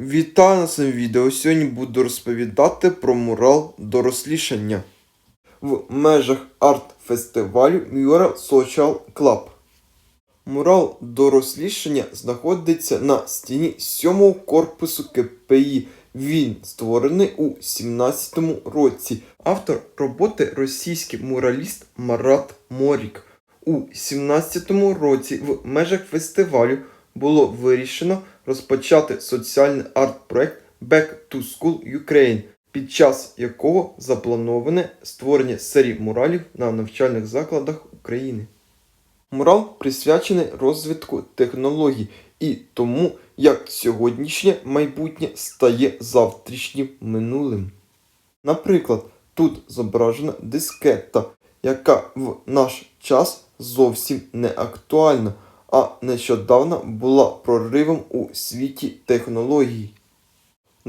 Вітаю на цьому відео. Сьогодні буду розповідати про мурал дорослішання в межах арт-фестивалю Mural Social Club. Мурал дорослішання знаходиться на стіні 7 корпусу КПІ. Він створений у 17-му році. Автор роботи російський мураліст Марат Морік. У 17-му році в межах фестивалю було вирішено розпочати соціальний арт-проект Back to School Ukraine, під час якого заплановане створення серії муралів на навчальних закладах України. Мурал присвячений розвитку технологій і тому, як сьогоднішнє майбутнє стає завтрашнім минулим. Наприклад, тут зображена дискета, яка в наш час зовсім не актуальна, а нещодавно була проривом у світі технологій.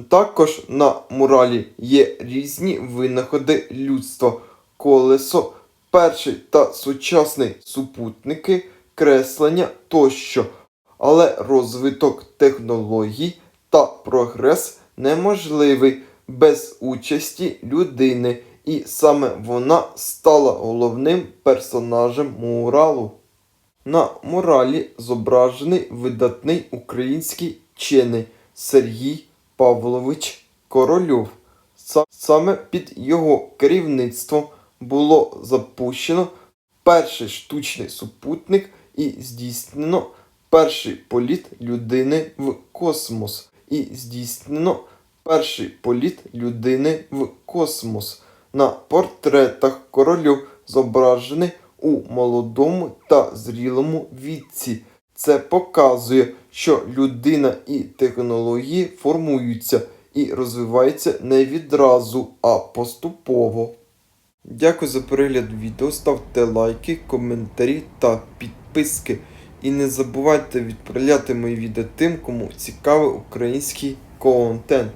Також на муралі є різні винаходи людства, колесо, перший та сучасний супутники, креслення тощо. Але розвиток технологій та прогрес неможливий без участі людини, і саме вона стала головним персонажем муралу. На муралі зображений видатний український вчений Сергій Павлович Корольов. Саме під його керівництвом було запущено перший штучний супутник і здійснено перший політ людини в космос. І здійснено перший політ людини в космос. На портретах корольов зображений у молодому та зрілому віці. Це показує, що людина і технології формуються і розвиваються не відразу, а поступово. Дякую за перегляд відео. Ставте лайки, коментарі та підписки. І не забувайте відправляти мої відео тим, кому цікавий український контент.